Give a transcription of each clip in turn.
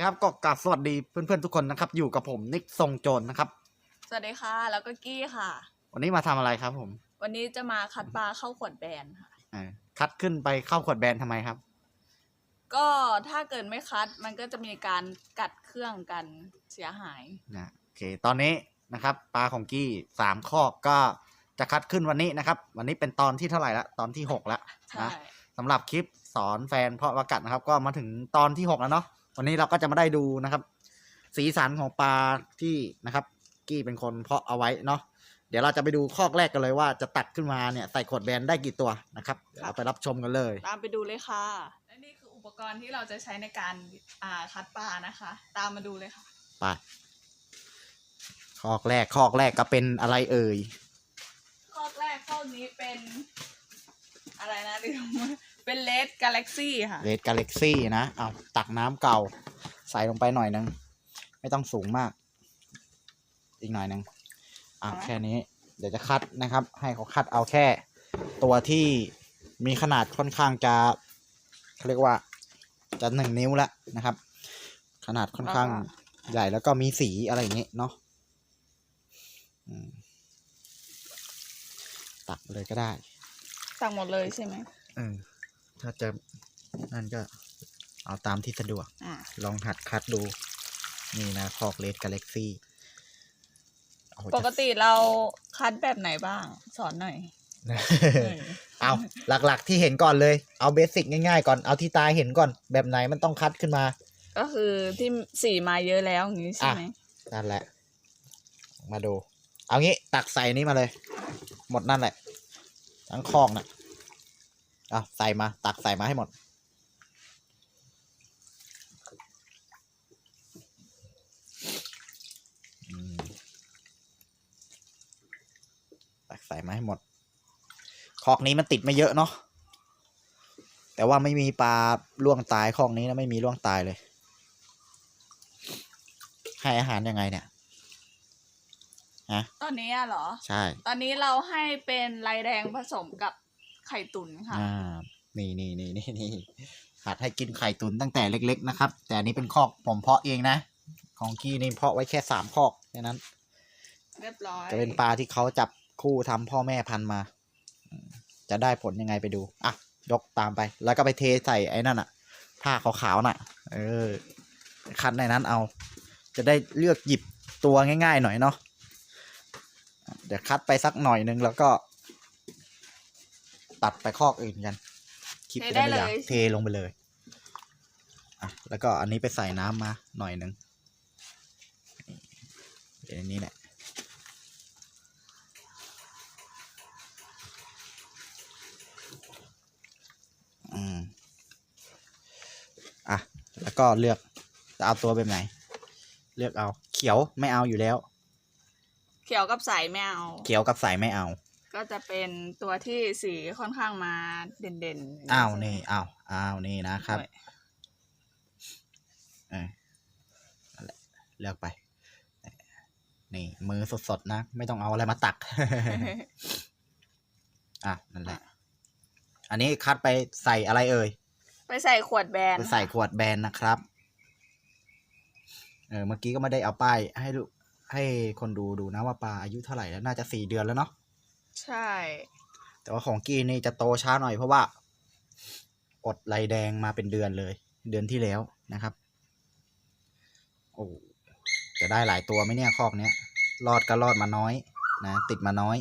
ครับก็กราบสวัสดีเพื่อนๆทุกคนนะครับ อยู่กับผมนิกทรงโจรนะครับ สวัสดีค่ะ แล้วก็กี้ค่ะ วันนี้มาทำอะไรครับ ผมวันนี้จะมาคัดปลาเข้าขวดแบนค่ะเออคัดขึ้นไปเข้าขวดแบนทำไมครับ ก็ถ้าเกิดไม่คัดมันก็จะมีการกัดเครื่องกันเสียหาย นะโอเค ตอนนี้นะครับ ปลาของกี้สามข้อก็จะคัดขึ้นวันนี้นะครับ วันนี้เป็นตอนที่เท่าไหร่ละตอนที่หกละใช่ นะสำหรับคลิปสอนแฟนเพาะประกัดนะครับ ก็มาถึงตอนที่หกแล้วเนาะ วันนี้เราก็จะมาได้ดูนะครับ สีสันของปลาที่นะครับ กี้เป็นคนเพาะเอาไว้เนาะเดี๋ยวเราจะไปดูข้อแรกกันเลยว่าจะตัดขึ้นมาเนี่ยใส่ขวดแบนได้กี่ตัวนะครับเดี๋ยวเราไปรับชมกันเลย ตามไปดูเลยค่ะและนี่คืออุปกรณ์ที่เราจะใช้ในการอ่าคัดปลานะคะ ตามมาดูเลยค่ะไปข้อแรกข้อแรกก็เป็นอะไรเอ่ยข้อแรกข้อนี้เป็นอะไรนะลืม เป็นเลดกาแล็กซี่ค่ะ เรดกาแล็กซี่นะเอาตักน้ำเก่า ใส่ลงไปหน่อยนึง ไม่ต้องสูงมาก อีกหน่อยนึงอะเอาไหมแค่นี้ เดี๋ยวจะคัดนะครับ ให้เขาคัดเอาแค่ ตัวที่มีขนาดค่อนข้างจะเขาเรียกว่า จะหนึ่งนิ้วแล้วนะครับ ขนาดค่อนข้างใหญ่แล้วก็มีสีอะไรอย่างนี้เนาะอืมตักเลยก็ได้ สั่งหมดเลยใช่ไหม เออ ถ้าจะนั่นก็เอาตามที่สะดวก อ่าลองหัดคัดดู นี่นะคอกเลดกาแล็กซี่ปกติเราคัดแบบไหนบ้าง สอนหน่อย เอาหลักๆที่เห็นก่อนเลย เอาเบสิกง่ายๆก่อนเอาที่ตาเห็นก่อน แบบไหนมันต้องคัดขึ้นมา ก็คือที่สีมาเยอะแล้วอย่างนี้ใช่ไหมนั่นแหละ มาดู เอางี้ตักใส่นี้มาเลย หมดนั่นแหละ ทั้งคอกน่ะเอาใส่มาตักใส่มาให้หมดอืมตักใส่มาให้หมด คอกนี้มันติดไม่เยอะเนาะแต่ว่าไม่มีปลาล่วงตายคอกนี้นะไม่มีล่วงตายเลย ให้อาหารยังไงเนี่ยฮะตอนนี้อะเหรอ ใช่ ตอนนี้เราให้เป็นลายแดงผสมกับ ไข่ตุ๋นค่ะอ่านี่นี่นี่นี่นี่หัดให้กินไข่ตุนตั้งแต่เล็ก ๆ นะครับ แต่อันนี้เป็นคอกผมเพาะเองนะ ของกี้นี่เพาะไว้แค่สามคอกแค่นั้น เรียบร้อยจะเป็นปลาที่เขาจับคู่ทำพ่อแม่พันธุ์มาอืมจะได้ผลยังไงไปดู อะ ยกตามไป แล้วก็ไปเทใส่ไอ้นั่นอะผ้าขาวๆน่ะ เออ คัดในนั้นเอา จะได้เลือกหยิบตัวง่าย ๆ หน่อยเนาะ เดี๋ยวคัดไปสักหน่อยนึงแล้วก็ ตัดไปคอกอื่นกันคลิปจะได้ไม่ยาวเทลงไปเลยอะแล้วก็อันนี้ไปใส่น้ำมาหน่อยนึงนี่เดี๋ยวอันนี้แหละอืมอะแล้วก็เลือกจะเอาตัวแบบไหน เลือกเอา เขียวไม่เอาอยู่แล้ว เขียวกับใสไม่เอา เขียวกับใสไม่เอา ก็จะเป็นตัวที่สีค่อนข้างมาเด่นๆอ้าวนี่อ้าวอ้าวนี่นะครับด้วยเออนั่นแหละเลือกไป นี่ มือสดๆนะ ไม่ต้องเอาอะไรมาตัก อะ นั่นแหละ อันนี้คัดไปใส่อะไรเอ่ย ไปใส่ขวดแบนไปใส่ขวดแบนนะครับ เออ เมื่อกี้ก็ไม่ได้เอาป้ายให้ดูให้คนดูดูนะว่าปลาอายุเท่าไหร่แล้ว น่าจะสี่เดือนแล้วเนาะ ใช่ แต่ว่าของกี้นี่จะโตช้าหน่อยเพราะว่า อดไหลแดงมาเป็นเดือนเลย เดือนที่แล้วนะครับ โอ้จะได้หลายตัวไหมเนี่ยคอกเนี้ยรอดก็รอดมาน้อย นะ ติดมาน้อย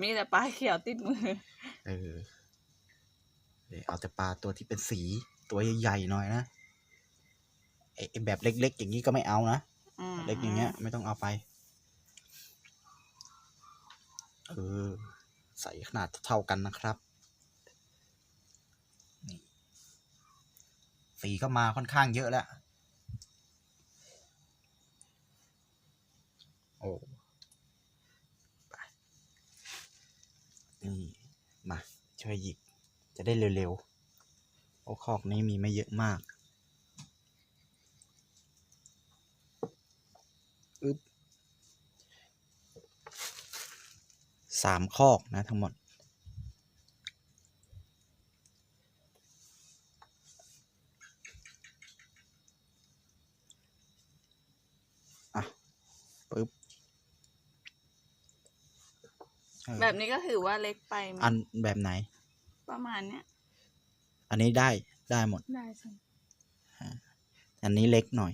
มีแต่ปลาเขียวติดมือ เออเดี๋ยวเอาแต่ปลาตัวที่เป็นสีตัวใหญ่ๆหน่อยนะไอ้ไอ้ แบบเล็ก ๆ อย่างนี้ก็ไม่เอานะอืมเล็กอย่างเงี้ย ไม่ต้องเอาไปเออใส่ขนาดเท่ากันนะครับนี่สีก็มาค่อนข้างเยอะแล้วโอ้ไปนี่มาช่วยหยิบจะได้เร็วๆโอ้คอกนี้มีไม่เยอะมาก สามคอกนะทั้งหมด อะแบบนี้ก็ถือว่าเล็กไปอันแบบไหน ประมาณเนี้ยอันนี้ได้ได้หมด ได้ใช่อันนี้เล็กหน่อย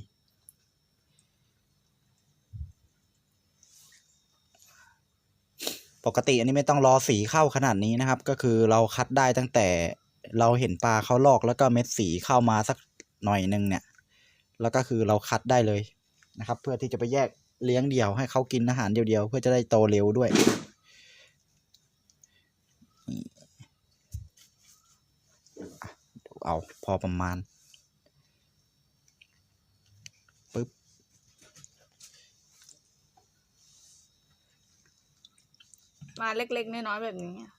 ปกติอันนี้ไม่ต้องรอสีเข้าขนาดนี้นะครับ ก็คือเราคัดได้ตั้งแต่เราเห็นปลาเขาลอกแล้วก็เม็ดสีเข้ามาสักหน่อยหนึงเนี่ย แล้วก็คือเราคัดได้เลยนะครับ เพื่อที่จะไปแยกเลี้ยงเดี่ยวให้เขากินอาหารเดียวๆเพื่อจะได้โตเร็วด้วยเอาพอประมาณ มาเล็กๆน้อยๆแบบนี้อะ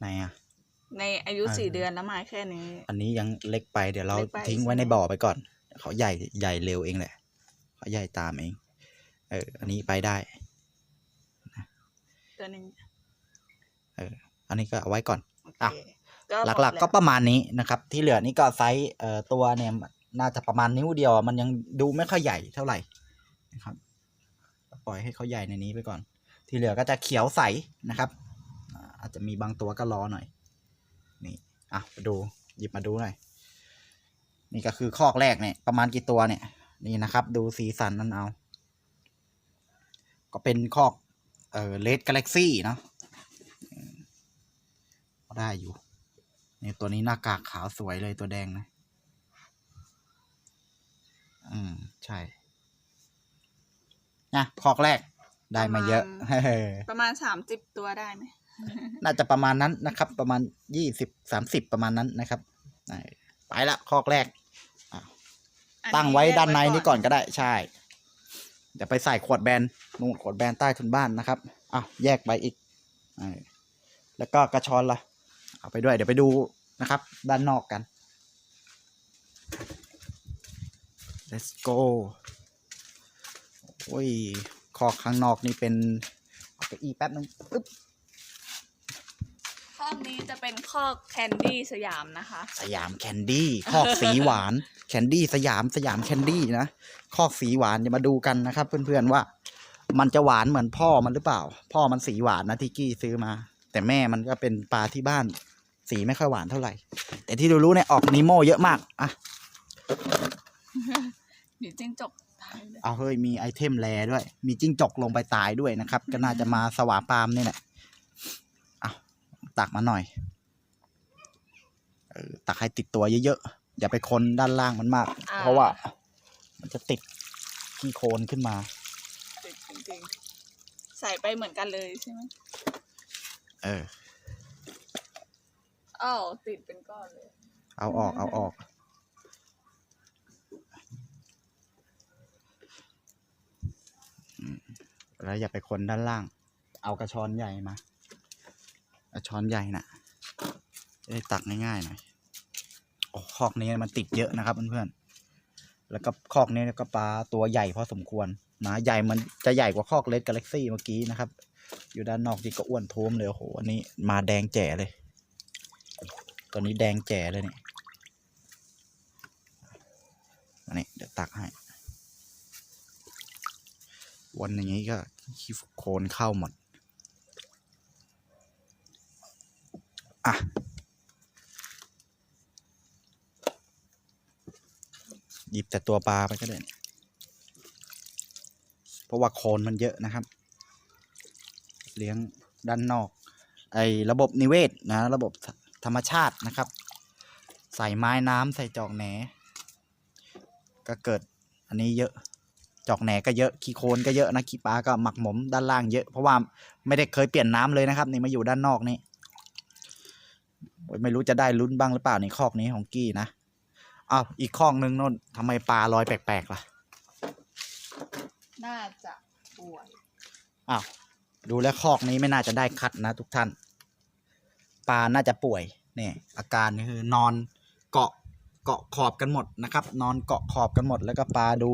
ไหนอะ ในอายุอ่าสี่เดือนแล้วมาแค่นี้ อันนี้ยังเล็กไปเดี๋ยวเราเล็กไปทิ้งไว้ใช่ไหมในบ่อไปก่อน เขาใหญ่ใหญ่เร็วเองแหละ เขาใหญ่ตามเอง เออ อันนี้ไปได้ ตัวหนึ่งอันนี้ก็เอาไว้ก่อน โอเคอะก็หลักๆก็ประมาณนี้นะครับ ที่เหลือนี่ก็ไซส์เอ่อตัวเนี่ยน่าจะประมาณนิ้วเดียว มันยังดูไม่ค่อยใหญ่เท่าไหร่นะครับ ปล่อยให้เขาใหญ่ในนี้ไปก่อน ที่เหลือก็จะเขียวใสนะครับอาจจะมีบางตัวก็รอหน่อย นี่อะมาดูหยิบมาดูหน่อย นี่ก็คือคอกแรกเนี่ย ประมาณกี่ตัวเนี่ย นี่นะครับ ดูสีสันนั่นเอา ก็เป็นคอกเอ่อเลดกาแล็กซี่เนาะได้อยู่นี่ตัวนี้หน้ากากขาวสวยเลยตัวแดงนะ อืม ใช่นะคอกแรก ได้มาเยอะ ประมาณสามสิบตัวได้ไหมน่าจะประมาณนั้นนะครับ ประมาณยี่สิบสามสิบประมาณนั้นนะครับเออไปละคอกแรกอัตั้งไว้แยกด้านในนี่ก่อนก็ได้ใช่เดี๋ยวไปใส่ขวดแบนนู่นขวดแบนใต้ทุนบ้านนะครับอะแยกไปอีกเออแล้วก็กระชอนละเอาไปด้วย เดี๋ยวไปดูนะครับ ด้านนอกกัน let's go โอ้ย คอกข้างนอกนี่เป็นเอาไปอีแป๊บนึงปึ๊บข้อนี้จะเป็นข้อแคนดี้สยามนะคะ สยามแคนดี้คอกสีหวาน แคนดี้สยามสยามแคนดี้นะคอกสีหวานจะมาดูกันนะครับ เพื่อนๆว่า มันจะหวานเหมือนพ่อมันหรือเปล่า พ่อมันสีหวานนะที่กี้ซื้อมา แต่แม่มันก็เป็นปลาที่บ้าน สีไม่ค่อยหวานเท่าไหร่ แต่ที่รู้ๆเนี่ยออกนิโมเยอะมากอะมีจิ้งจกตายด้วย เอาเฮ้ยมีไอเทมแรด้วย มีจิ้งจกลงไปตายด้วยนะครับ ก็น่าจะมาสวาปามนี่แหละเอาตักมาหน่อยเออตักให้ติดตัวเยอะๆ อย่าไปคนด้านล่างมันมาก เพราะว่า มันจะติดขี้โคลนขึ้นมา ติดจริงๆ ใส่ไปเหมือนกันเลยใช่ไหมเอออ้าวติดเป็นก้อนเลย เอาออกเอาออก อืม แล้วอย่าไปคนด้านล่าง เอากระชอนใหญ่มากระชอนใหญ่น่ะจะได้ตักง่ายๆหน่อยโอ้คอกนี้มันติดเยอะนะครับเพื่อนๆ แล้วก็คอกนี้ก็ปลาตัวใหญ่พอสมควรนะใหญ่มันจะใหญ่กว่าคอกเลดกาแล็กซี่เมื่อกี้นะครับ อยู่ด้านนอกนี่ก็อ้วนท้วมเลยโอ้โหอันนี้มาแดงแจ๋เลยตัวนี้แดงแจ๋เลยเนี่ยอันนี้เดี๋ยวตักให้ วันอย่างนี้ก็ขี้โคลนเข้าหมด อะ หยิบแต่ตัวปลาไปก็ได้ เพราะว่าโคลนมันเยอะนะครับ เลี้ยงด้านนอก ไอ้ระบบนิเวศนะ ระบบธรรมชาตินะครับ ใส่ไม้น้ำใส่จอกแหนก็เกิดอันนี้เยอะ จอกแหนก็เยอะขี้โคลนก็เยอะนะขี้ปลาก็หมักหมมด้านล่างเยอะเพราะว่าไม่ได้เคยเปลี่ยนน้ำเลยนะครับ นี่มาอยู่ด้านนอกนี่โอ้ยไม่รู้จะได้ลุ้นบ้างหรือเปล่าในคอกนี้ของกี้นะอ้าวอีกคอกนึงโน่นทำไมปลาลอยแปลกๆล่ะ น่าจะป่วยอ้าวดูแล้วคอกนี้ไม่น่าจะได้คัดนะ ทุกท่าน ปลาน่าจะป่วยเนี่ยอาการนี่คือนอนเกาะเกาะขอบกันหมดนะครับ นอนเกาะขอบกันหมดแล้วก็ปลาดู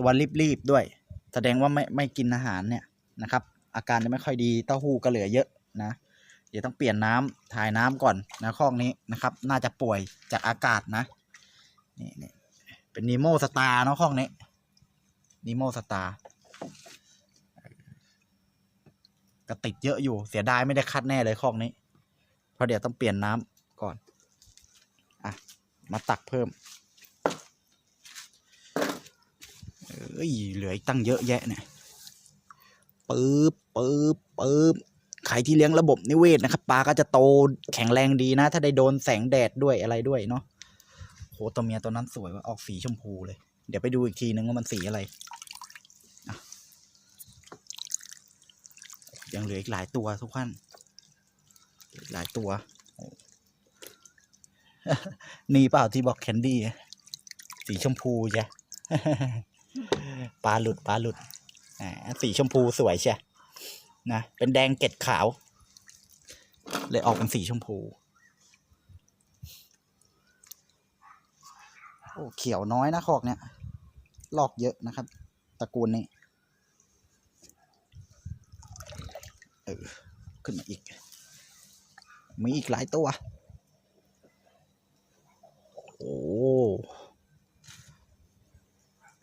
ตัวรีบๆด้วย แสดงว่าไม่ไม่กินอาหารเนี่ยนะครับ อาการจะไม่ค่อยดีเต้าหู้ก็เหลือเยอะนะ เดี๋ยวต้องเปลี่ยนน้ำถ่ายน้ำก่อนนะคอกนี้นะครับ น่าจะป่วยจากอากาศนะนี่นี่เป็นนีโมสตาร์เนาะคอกนี้นีโมสตาร์ก็ติดเยอะอยู่เสียดายไม่ได้คัดแน่เลยคอกนี้ เพราะเดี๋ยวต้องเปลี่ยนน้ำก่อน อะ มาตักเพิ่ม เอ้ยเหลืออีกตั้งเยอะแยะเนี่ยปึ๊บปึ๊บปึ๊บใครที่เลี้ยงระบบนิเวศนะครับปลาก็จะโตแข็งแรงดีนะ ถ้าได้โดนแสงแดดด้วยอะไรด้วยเนาะโหตัวเมียตัวนั้นสวยว่าออกสีชมพูเลย เดี๋ยวไปดูอีกทีนึงว่ามันสีอะไระยังเหลืออีกหลายตัวทุกท่านหลายตัว นี่เปล่าที่บอกแคนดี้สีชมพูจ้ะ ปลาหลุดปลาหลุดอ่าสีชมพูสวยใช่นะเป็นแดงเกล็ดขาว เลยออกเป็นสีชมพู โอ้เขียวน้อยนะคอกเนี่ย ลอกเยอะนะครับตระกูลนี้เออขึ้นมาอีก มีอีกหลายตัว โอ้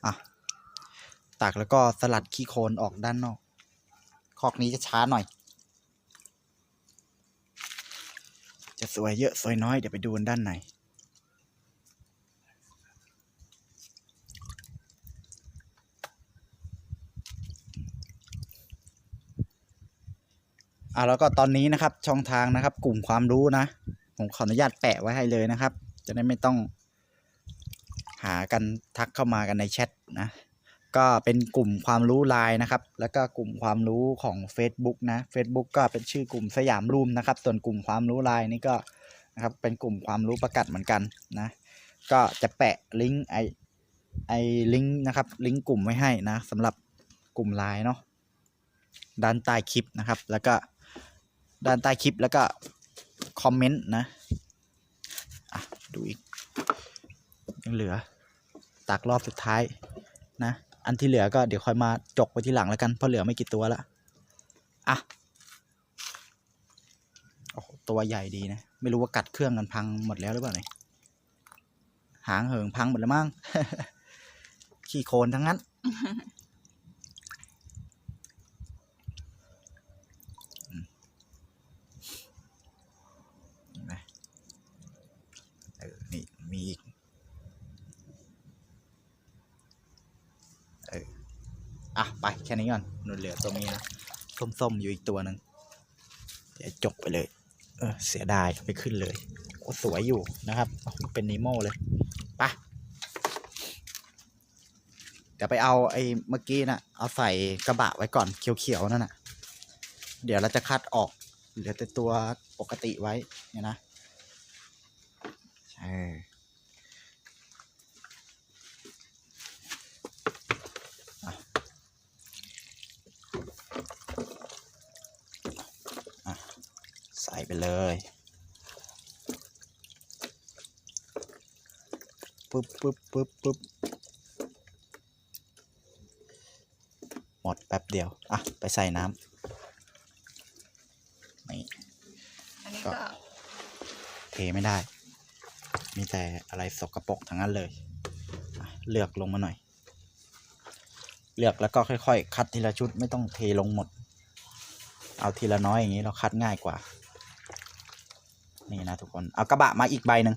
อะ ตักแล้วก็สลัดขี้โคลนออกด้านนอก คอกนี้จะช้าหน่อย จะสวยเยอะสวยน้อยเดี๋ยวไปดูด้านในอะแล้วก็ตอนนี้นะครับช่องทางนะครับ กลุ่มความรู้นะ ผมขออนุญาตแปะไว้ให้เลยนะครับ จะได้ไม่ต้องหากันทักเข้ามากันในแชทนะ ก็เป็นกลุ่มความรู้ไลน์นะครับ แล้วก็กลุ่มความรู้ของ Facebook นะ Facebook ก็เป็นชื่อกลุ่มสยามรูมนะครับ ส่วนกลุ่มความรู้ไลน์นี่ก็นะครับเป็นกลุ่มความรู้ประกาศเหมือนกันนะ ก็จะแปะลิงก์ไอไอลิงก์นะครับลิงก์กลุ่มไว้ให้นะสำหรับกลุ่มไลน์เนาะด้านใต้คลิปนะครับ แล้วก็ด้านใต้คลิปแล้วก็คอมเมนต์นะอะดูอีกยังเหลือตักรอบสุดท้ายนะ อันที่เหลือก็เดี๋ยวค่อยมาจกไปที่หลังแล้วกันเพราะเหลือไม่กี่ตัวละอะโอ้โหตัวใหญ่ดีนะ ไม่รู้ว่ากัดเครื่องกันพังหมดแล้วหรือเปล่าเนี่ยหางเหิงพังหมดแล้วมั้งขี้โคลนทั้งนั้น นี่มีอีก เออ อะ ไปแค่นี้ก่อนหนุนเหลือตัวเมียส้มๆอยู่อีกตัวหนึ่งเดี๋ยวจกไปเลย เออเสียดายไม่ขึ้นเลยโอ้สวยอยู่นะครับเป็นนีโมเลยไปะเดี๋ยวไปเอาไอ้เมื่อกี้นะ่ะเอาใส่กระบะไว้ก่อนเขียวๆนั่นน่ะ เดี๋ยวเราจะคัดออกเหลือแต่ตัวปกติไว้เนี่ยนะ ใช่อะอะใส่ไป เลยปึ๊บปึ๊บปึ๊บปึ๊บหมดแป๊บเดียว อะ ไปใส่น้ำนี่อันนี้ก็ก็เทไม่ได้ มีแต่อะไรสกรปรกทั้งนั้นเลยอะเลือกลงมาหน่อย เลือกแล้วก็ค่อย ๆ คัดทีละชุดไม่ต้องเทลงหมด เอาทีละน้อยอย่างนี้เราคัดง่ายกว่า นี่นะทุกคนเอากระบะมาอีกใบหนึ่ง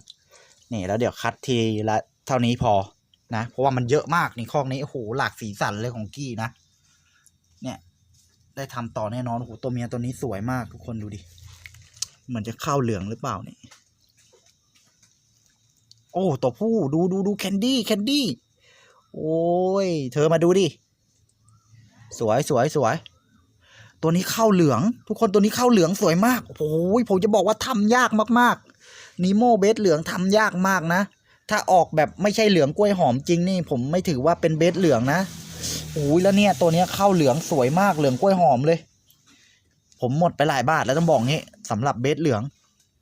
นี่แล้วเดี๋ยวคัดทีละเท่านี้พอนะเพราะว่ามันเยอะมากในี่ข้องนี้โอ้โหหลากสีสันเลยของกี้นะ เนี่ย ได้ทำต่อแน่นอนโอ้โหตัวเมียตัวนี้สวยมากทุกคนดูดิเหมือนจะเข้าเหลืองหรือเปล่าเนี่ยโอ้ตัวผู้ดูดูดูแคนดี้แคนดี้โอ้ย เธอมาดูดิ สวยสวยสวย ตัวนี้เข้าเหลือง ทุกคนตัวนี้เข้าเหลืองสวยมากโอ้ยผมจะบอกว่าทำยากมากๆนีโมเบสเหลืองทำยากมากนะ ถ้าออกแบบไม่ใช่เหลืองกล้วยหอมจริงนี่ ผมไม่ถือว่าเป็นเบสเหลืองนะโอ้ยแล้วเนี่ยตัวเนี้ยเข้าเหลืองสวยมากเหลืองกล้วยหอมเลย ผมหมดไปหลายบาทแล้วต้องบอกงี้สำหรับเบสเหลือง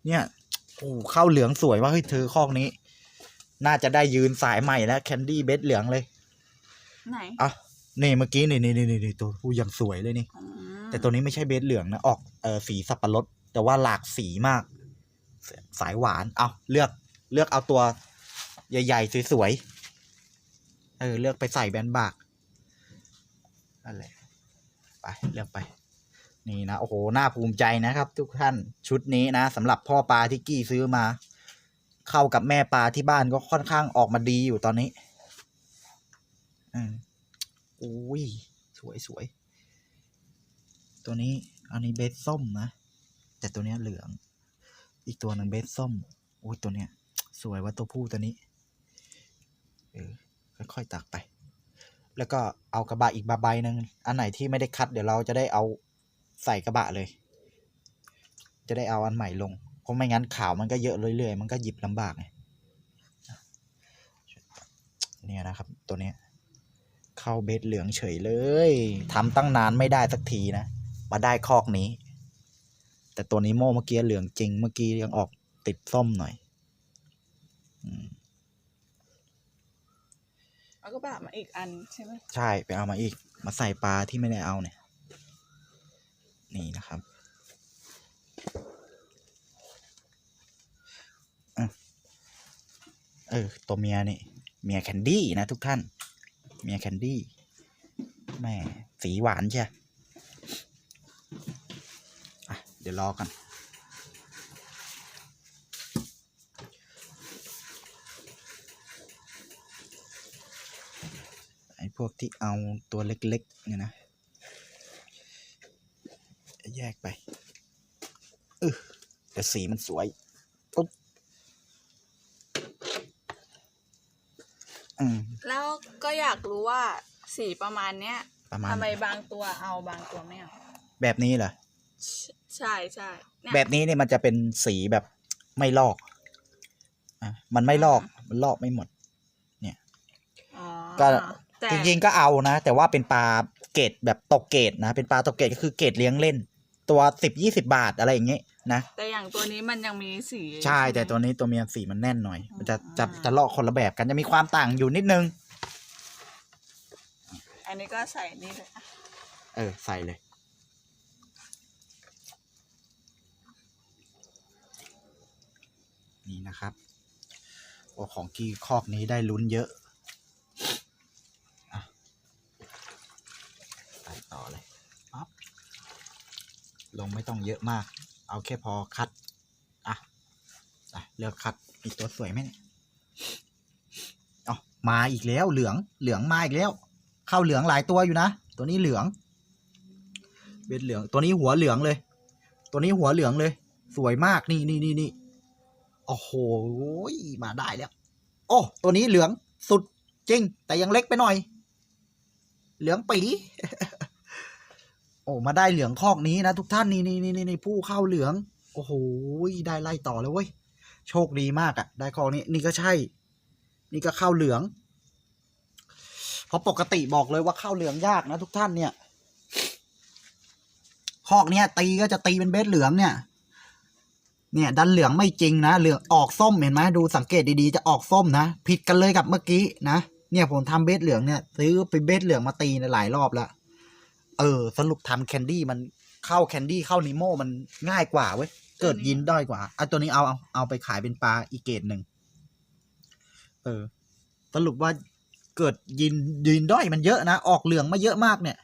เนี่ยโอ้เข้าเหลืองสวยว่าเฮ้ยเธอคอกนี้ น่าจะได้ยืนสายใหม่แล้วแคนดี้เบสเหลืองเลยไหนอะนี่เมื่อกี้นี่นี่นี่นี่ตัวผู้ยังสวยเลยนี่อืม แต่ตัวนี้ไม่ใช่เบสเหลืองนะออกเออสีสับปะรดแต่ว่าหลากสีมาก สายหวานเอาเลือกเลือกเอาตัวใหญ่ๆสวยๆเออเลือกไปใส่แบนบากนั่นแหละไปเลือกไปนี่นะโอ้โหน่าภูมิใจนะครับ ทุกท่านชุดนี้นะสำหรับพ่อปลาที่กี้ซื้อมา เข้ากับแม่ปลาที่บ้านก็ค่อนข้างออกมาดีอยู่ตอนนี้ อืมอุ้ยสวยสวย ตัวนี้อันนี้เบสส้มนะ แต่ตัวเนี้ยเหลือง อีกตัวหนึ่งเบสส้มอุ้ยตัวเนี้ย สวยว่าตัวผู้ตัวนี้เออค่อยๆตักไป แล้วก็เอากระบะอีกใบหนึ่งอันไหนที่ไม่ได้คัด เดี๋ยวเราจะได้เอาใส่กระบะเลย จะได้เอาอันใหม่ลง เพราะไม่งั้นข่าวมันก็เยอะเรื่อยๆ มันก็หยิบลำบากไงเนี่ยนะครับ ตัวเนี้ยเข้าเบสเหลืองเฉยเลยทำตั้งนานไม่ได้สักทีนะ มาได้คอกนี้ แต่ตัวนี้โม่เมื่อกี้เหลืองจริง เมื่อกี้ยังออกติดส้มหน่อยอืมเอาก็แบบมาอีกอันใช่ไหมใช่ไปเอามาอีก มาใส่ปลาที่ไม่ได้เอาเนี่ย นี่นะครับอะเออตัวเมียนี่เมียแคนดี้นะทุกท่าน เมียแคนดี้แม่สีหวานใช่อะ เดี๋ยวรอกันไอ้พวกที่เอาตัวเล็กๆเนี่ยนะแยกไปเออแต่สีมันสวยปุ๊บอืมแล้วก็อยากรู้ว่าสีประมาณเนี้ยประมาณทำไมบางตัวเอาบางตัวไม่เอา แบบนี้เหรอ ใช่ใช่เนี่ยแบบนี้เนี่ยมันจะเป็นสีแบบไม่ลอกอะมันไม่ลอกมันลอกไม่หมด อ๋อก็ แต่จริงๆก็เอานะ แต่ว่าเป็นปลาเกรดแบบตกเกรดนะ เป็นปลาตกเกรดก็คือเกรดเลี้ยงเล่น ตัวสิบยี่สิบาทอะไรอย่างเงี้ยนะแต่อย่างตัวนี้มันยังมีสีใช่ไหมแต่ตัวนี้ตัวเมียสีมันแน่นหน่อย มันจะจะอ่าจะลอกคนละแบบกันจะมีความต่างอยู่นิดนึง อันนี้ก็ใส่นี่เลยอะเออใส่เลย นี่นะครับโอ้ของกีคอกนี้ได้ลุ้นเยอะอะใส่ต่อเลยปั๊บลงไม่ต้องเยอะมาก เอาแค่พอคัดอะอะเลือกคัดมีกตัวสวยไหมเนี่ยอ๋อมาอีกแล้วเหลืองเหลืองมาอีกแล้ว เข้าเหลืองหลายตัวอยู่นะ ตัวนี้เหลืองเบ็ดเหลืองตัวนี้หัวเหลืองเลย ตัวนี้หัวเหลืองเลย สวยมากนี่นี่นี่นี่ โอ้โหมาได้แล้ว โอ้ตัวนี้เหลืองสุดจริง แต่ยังเล็กไปหน่อย เหลืองปีโอ้มาได้เหลืองคอกนี้นะทุกท่านนี่นี่นี่นี่ผู้เข้าเหลือง โอ้โหได้ไล่ต่อเลยเว้ยโชคดีมากอะ่ะ ได้คอกนี้ นี่ก็ใช่ นี่ก็เข้าเหลือง เพราะปกติบอกเลยว่าเข้าเหลืองยากนะทุกท่านเนี่ยคอกเนี้ยตีก็จะตีเป็นเบสเหลืองเนี่ย เนี่ยดันเหลืองไม่จริงนะเหลืองออกส้มเห็นไหมดูสังเกตดีๆจะออกส้มนะ ผิดกันเลยกับเมื่อกี้นะเนี่ยผมทำเบสเหลืองเนี่ย ซื้อเป็นเบสเหลืองมาตีในหลายรอบแล้วเออ สรุปทำแคนดี้มันเข้าแคนดี้เข้านิโมมันง่ายกว่าเว้ยเกิดยินด้อยกว่าอะตัวนี้เอาเอาเอาไปขายเป็นปลาอีเกตหนึ่งเออ สรุปว่าเกิดยินยินด้อยมันเยอะนะออกเหลืองมาเยอะมากเนี่ย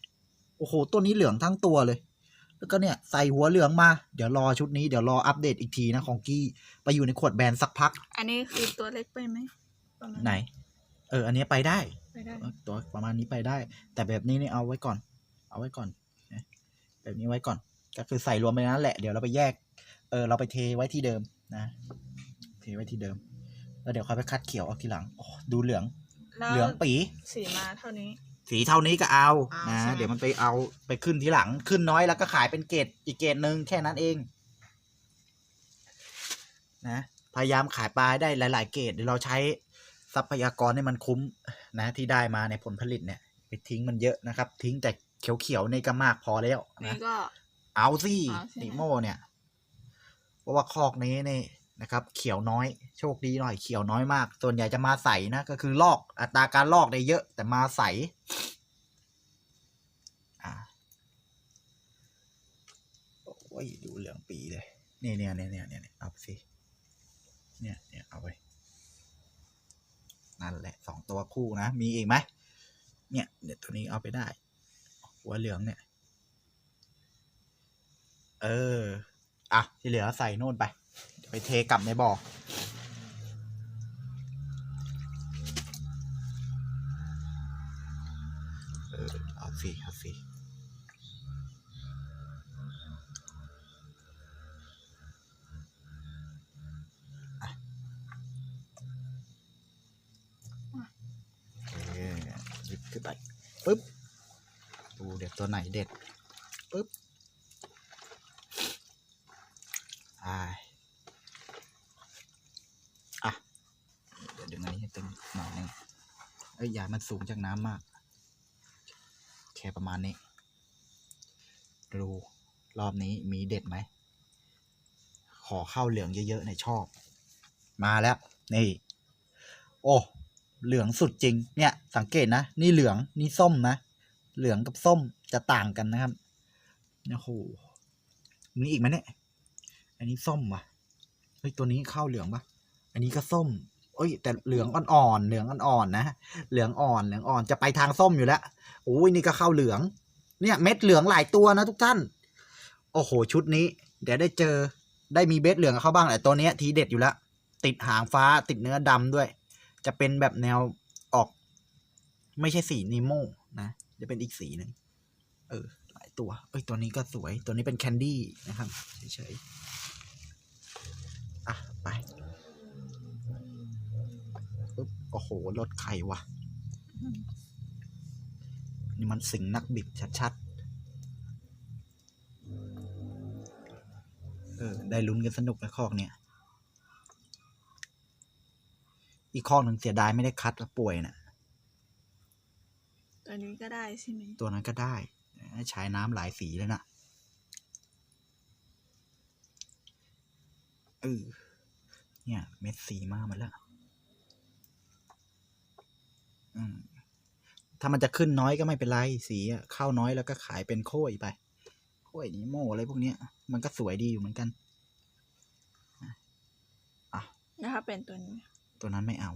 โอ้โหตัวนี้เหลืองทั้งตัวเลย แล้วก็เนี่ยใส่หัวเหลืองมา เดี๋ยวรอชุดนี้เดี๋ยวรออัปเดตอีกทีนะของกี้ไปอยู่ในขวดแบรนด์สักพัก อันนี้คือตัวเล็กไปไหมประมาณไหน เออ อันนี้ไปได้ ไปได้เออตัวประมาณนี้ไปได้ แต่แบบนี้นี่เอาไว้ก่อน เอาไว้ก่อนนะแบบนี้ไว้ก่อน ก็คือใส่รวมไปนั้นแหละเดี๋ยวเราไปแยก เออ เราไปเทไว้ที่เดิมนะเทไว้ที่เดิม แล้วเดี๋ยวค่อยไปคัดเขียวเอาทีหลังโอ้ดูเหลืองแล้วเหลืองปีสีมาเท่านี้ สีเท่านี้ก็เอาเอานะใช่ไหมเดี๋ยวมันไปเอาไปขึ้นทีหลังขึ้นน้อยแล้วก็ขายเป็นเกรดอีกเกรดหนึ่งแค่นั้นเอง นะพยายามขายปลาให้ได้หลาย ๆ เกรดเดี๋ยวเราใช้ทรัพยากรให้มันคุ้มนะที่ได้มาในผลผลิตเนี่ย ไปทิ้งมันเยอะนะครับ ทิ้งแต่เขียวๆในก็มากพอแล้วนี่นะก็ เอาสิเอาสิ นิโมเนี่ย เพราะว่าคอกนี้นี่ นะครับ เขียวน้อย โชคดีหน่อยเขียวน้อยมาก ส่วนใหญ่จะมาใสนะ ก็คือลอกอัตราการลอกได้เยอะ แต่มาใสโอ้ยดูเหลืองปีเลยเนี่ยเนี่ยเนี่ยเนี่ยเนี่ยเอาไปสิเนี่ยเนี่ยเอาไปนั่นแหละสองตัวคู่นะ มีอีกไหมเนี่ยเดี๋ยวตัวนี้เอาไปได้ หัวเหลืองเนี่ย เออ อะ ที่เหลือใส่นู่นไป ไปเทกลับในบ่อเออเอาสิเอาสิอะโอเคหยิบขึ้นไปปึ๊บ ดูเด็ดตัวไหนเด็ดปึ๊บ อ่าอะ เดี๋ยวดึงอันนี้ให้ตึงหน่อยหนึงเอ้ยอย่ามันสูงจากน้ำมาก แค่ประมาณนี้ ดูรอบนี้มีเด็ดไหม ขอเข้าเหลืองเยอะๆในชอบ มาแล้ว นี่ โอ้ เหลืองสุดจริง เนี่ย สังเกตนะ นี่เหลือง นี่ส้มนะ เหลืองกับส้มจะต่างกันนะครับ โอ้โห มีอีกไหมเนี่ย อันนี้ส้มว่ะเฮ้ย ตัวนี้เข้าเหลืองปะอันนี้ก็ส้ม เอ้ยแต่เหลืองอ่อนๆเหลืองอ่อนๆนะเหลืองอ่อนเหลืองอ่อนจะไปทางส้มอยู่แล้วโอ้ยนี่ก็เข้าเหลือง เนี่ยเม็ดเหลืองหลายตัวนะทุกท่าน โอ้โหชุดนี้ เดี๋ยวได้เจอได้มีเบ็ดเหลืองเข้าบ้างแหละตัวเนี้ยทีเด็ดอยู่แล้วติดหางฟ้าติดเนื้อดำด้วย จะเป็นแบบแนวออก ไม่ใช่สีนีโมนะจะเป็นอีกสีหนึ่งเออ หลายตัว เอ้ยตัวนี้ก็สวย ตัวนี้เป็นแคนดี้นะครับเฉยๆอะไป โอ้โหรถไข่ว่ะนี่มันสิงนักบิดชัดๆเออได้ลุ้นกันสนุกในคอกเนี่ย อีกคอกหนึ่งเสียดายไม่ได้คัดแล้วป่วยน่ะตัวนี้ก็ได้ใช่ไหมตัวนั้นก็ได้ใช้น้ำหลายสีเลยนะเออเนี่ย เม็ดสีมากมาแล้วอืม ถ้ามันจะขึ้นน้อยก็ไม่เป็นไร สีอะเข้าน้อยแล้วก็ขายเป็นโค้ยไป โค้ยนิโมอะไรพวกเนี้ยมันก็สวยดีอยู่เหมือนกันแล้วถ้าเป็นตัวนี้ ตัวนั้นไม่เอา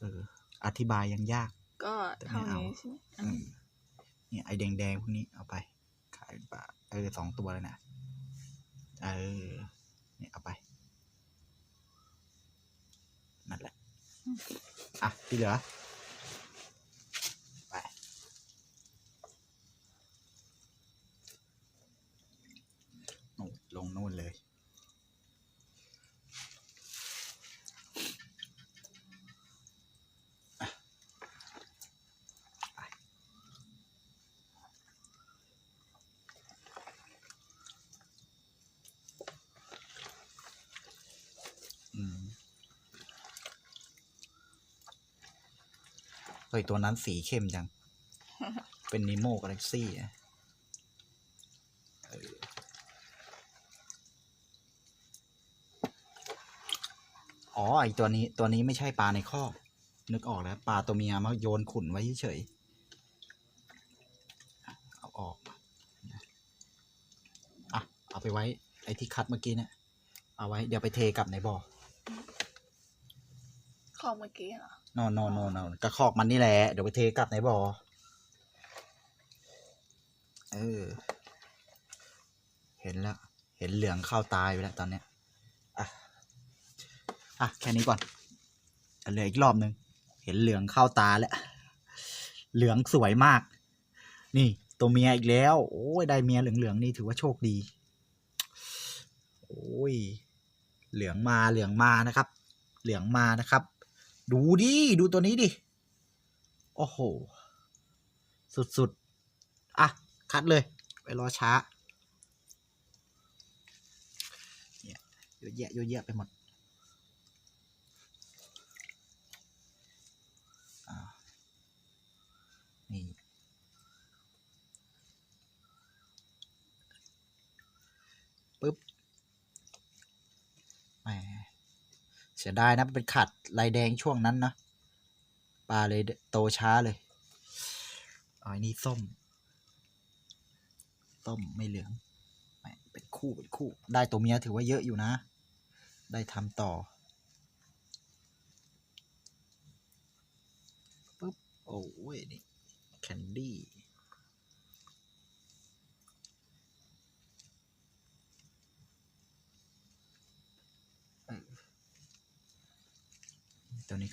เออ อธิบายยังยาก ก็แต่ไม่เท่าเอานี้ใช่ไหมอันอืนี้มเนี่ยไอแดงๆพวกนี้เอาไป ขายปะเออสองตัวเลยนะ เออ เนี่ยเอาไป นั่นแหละ อะที่เหลือไปลงนู่นเลย ยตัวนั้นสีเข้มจัง เป็นนิโมกาแล็กซี่ะอ๋อไอตัวนี้ตัวนี้ไม่ใช่ปลาในคอกนึกออกแล้วปลาตัวเมียมาโยนขุนไว้เฉยเอาออกอะเอาไปไว้ไอที่คัดเมื่อกี้เนี่ยเอาไว้เดี๋ยวไปเทกลับในบ่อ องเมื่อกี้เหรอนอนนอนนอนนอนกระคอกมันนี่แหละ เดี๋ยวไปเทกลับในบ่อ เออ เห็นแล้ว เห็นเหลืองเข้าตายู่แล้วตอนเนี้ย อะ อะ แค่นี้ก่อนเหลืออีกรอบหนึ่ง เห็นเหลืองเข้าตาแล้ว เหลืองสวยมาก นี่ ตัวเมียอีกแล้ว โอ้ย ได้เมียเหลืองๆนี่ถือว่าโชคดี โอ้ย เหลืองมา เหลืองมานะครับ เหลืองมานะครับ ดูดิ ดูตัวนี้ดิ โอ้โห สุดๆ อะ คัดเลย ไปรอช้าเนี่ยเยอะแยะเยอะแยะไปหมดอ่านี่ ปึ๊บแหม เสียดายนะเป็นขัดลายแดงช่วงนั้นนะปลาเลยโตช้าเลยอ๋ออันนี้ส้ม ส้มไม่เหลืองเป็นคู่เป็นคู่ ได้ตัวเมียถือว่าเยอะอยู่นะ ได้ทำต่อปุ๊บโอ้ยนี่แคนดี้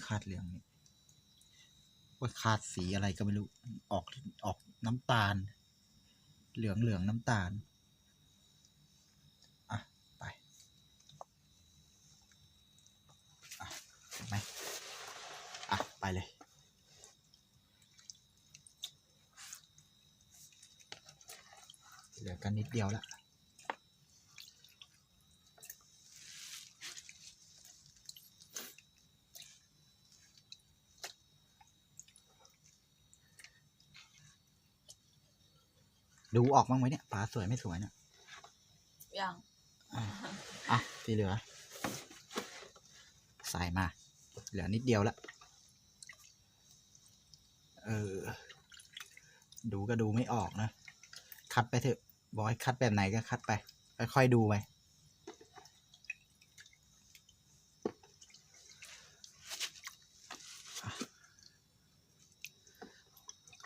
คาดเหลืองนี่ว่าคาดสีอะไรก็ไม่รู้ ออกออกน้ำตาล เหลืองเหลืองน้ำตาล อะ ไป อะไหมอะ ไปเลย เหลือกันนิดเดียวละ ดูออกบ้างไหมเนี่ยปลาสวยไม่สวยเนี่ยยังอะที่เหลือ ใส่มา เหลือนิดเดียวละเออ ดูก็ดูไม่ออกนะ คัดไปเถอะ บอกให้คัดแบบไหนก็คัดไป ค่อยๆดูไป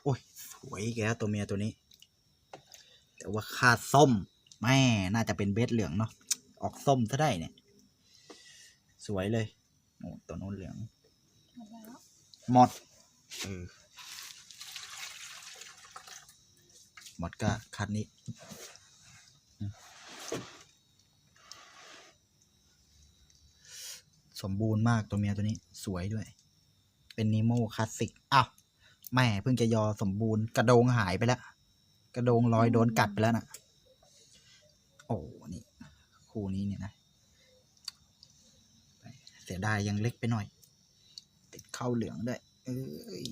โอ้ยสวยอีกแล้วตัวเมียตัวนี้ ว่าคาส้มแม่น่าจะเป็นเบสเหลืองเนาะออกส้มซะได้เนี่ย สวยเลยโอ้ตัวนู้นเหลือง หมดเออหมดก็คัดนี้สมบูรณ์มากตัวเมียตัวนี้สวยด้วย เป็นนิโมคลาสสิกอ้าวแม่เพิ่งจะยอสมบูรณ์กระโดงหายไปแล้ว กระโดงลอยโดนกัดไปแล้วน่ะ โอ้นี่คู่นี้เนี่ยนะเสียดายยังเล็กไปหน่อย ติดเข้าเหลืองด้วยเอ้ย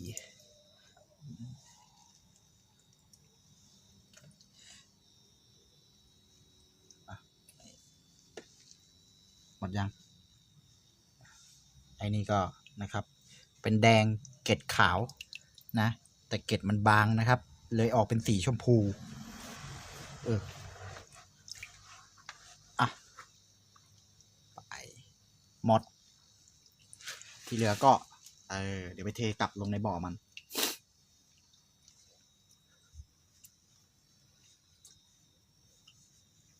อะหมดยัง ไอ้นี่ก็นะครับ เป็นแดงเกล็ดขาวนะ แต่เกล็ดมันบางนะครับ เลยออกเป็นสีชมพู เออ อะ ไปหมดที่เหลือก็ เออ เดี๋ยวไปเทกลับลงในบ่อมัน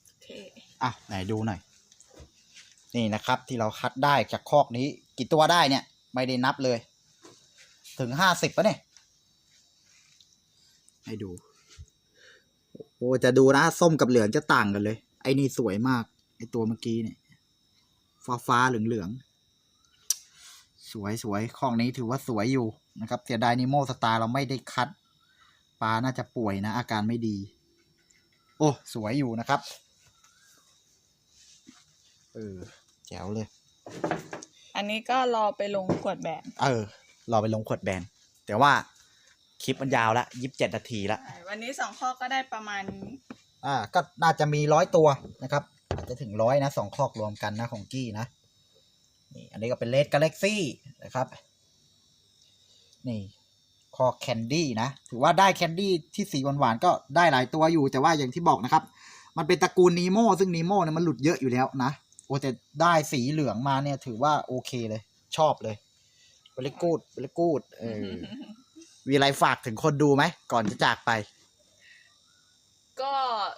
โอเคอะ ไหนดูหน่อย นี่นะครับที่เราคัดได้จากคอกนี้ กี่ตัวได้เนี่ย ไม่ได้นับเลย ถึงห้าสิบปะเนี่ย ให้ดู โอ้จะดูนะ ส้มกับเหลืองจะต่างกันเลย ไอ้นี่สวยมาก ไอ้ตัวเมื่อกี้เนี่ย ฟ้าฟ้าเหลืองเหลืองๆสวยสวยคอกนี้ถือว่าสวยอยู่นะครับ เสียดายนิโมสตาร์เราไม่ได้คัดปลาน่าจะป่วยนะ อาการไม่ดี โอ้สวยอยู่นะครับ เออแจ๋วเลย อันนี้ก็รอไปลงขวดแบน เออเราไปลงขวดแบน แต่ว่า คลิปมันยาวละยี่สิบเจ็ดนาทีละใช่วันนี้สองข้อก็ได้ประมาณนี้อ่า ก็น่าจะมีร้อยตัวนะครับ อาจจะถึงร้อยนะสองคอกรวมกันนะของกี้นะนี่อันนี้ก็เป็นเลดกาแล็กซี่นะครับ นี่คอกแคนดี้นะ ถือว่าได้แคนดี้ที่สีหวานๆก็ได้หลายตัวอยู่ แต่ว่าอย่างที่บอกนะครับ มันเป็นตระกูลนีโมซึ่งนีโมเนี่ยมันหลุดเยอะอยู่แล้วนะ โอ้แต่ได้สีเหลืองมาเนี่ย ถือว่าโอเคเลย ชอบเลยเวลกูดเวลกูดเออ มีอะไรฝากถึงคนดูไหม ก่อนจะจากไป ก็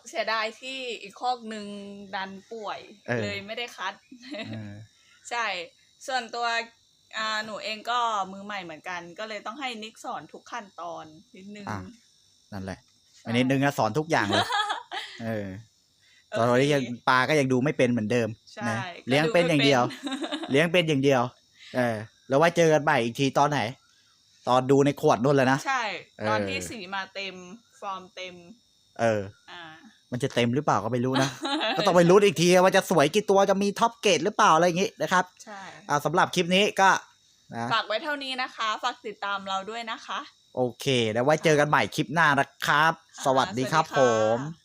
เสียดายที่อีกข้อหนึ่งดันป่วยเออ เลยไม่ได้คัด เออ ใช่ ส่วนตัวอ่าหนูเองก็มือใหม่เหมือนกัน ก็เลยต้องให้นิกสอนทุกขั้นตอนนิดนึงอะ นั่นแหละใช่อันนี้นึงนะสอนทุกอย่างเลยเออโอเคตอนนี้ยังปลาก็ยังดูไม่เป็นเหมือนเดิมใช่นะก็เลี้ยงเป็นอย่างเดียว เลี้ยงเป็นอย่างเดียว เออ แล้วไว้เจอกันใหม่อีกทีตอนไหน ตอนดูในขวดนู่นแล้วนะ ใช่ ตอนเออที่สีมาเต็ม ฟอร์มเต็ม เออ อ่า มันจะเต็มหรือเปล่าก็ไม่รู้นะ ก็ต้องไปรู้นอีกทีว่าจะสวยกี่ตัวจะมีท็อปเกรดหรือเปล่าอะไรอย่างงี้นะครับ ใช่อ่าสำหรับคลิปนี้ก็นะฝากไว้เท่านี้นะคะ ฝากติดตามเราด้วยนะคะ โอเค แล้วไว้เจอกันใหม่คลิปหน้านะครับ สวัสดีครับสวัสดีผค่ะม